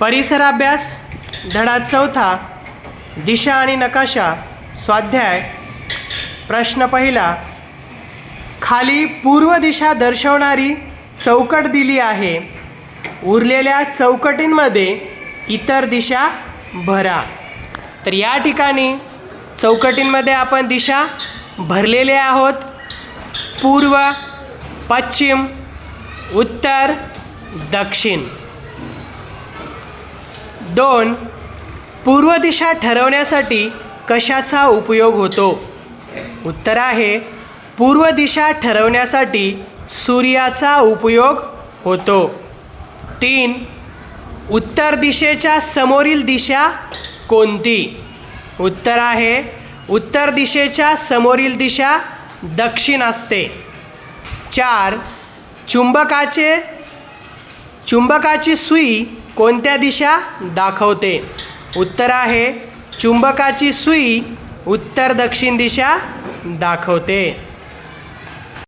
परिसराभ्यास धडा चौथा दिशा आणि नकाशा स्वाध्याय प्रश्न पहिला. खाली पूर्व दिशा दर्शवणारी चौकट दिली आहे. उरलेल्या चौकटींमध्ये इतर दिशा भरा. तर या ठिकाणी चौकटींमध्ये आपण दिशा भरलेले आहोत. पूर्व पश्चिम उत्तर दक्षिण. दोन पूर्व दिशा ठरवण्यासाठी कशाचा उपयोग होतो? उत्तर आहे पूर्व दिशा ठरवण्यासाठी सूर्याचा उपयोग होतो. तीन उत्तर दिशेच्या समोरील दिशा कोणती? उत्तर आहे उत्तर दिशेच्या समोरील दिशा दक्षिण असते. चार चुंबकाचे चुंबकाची सुई कोणत्या दिशा दाखवते? उत्तर आहे चुंबकाची सुई उत्तर दक्षिण दिशा दाखवते.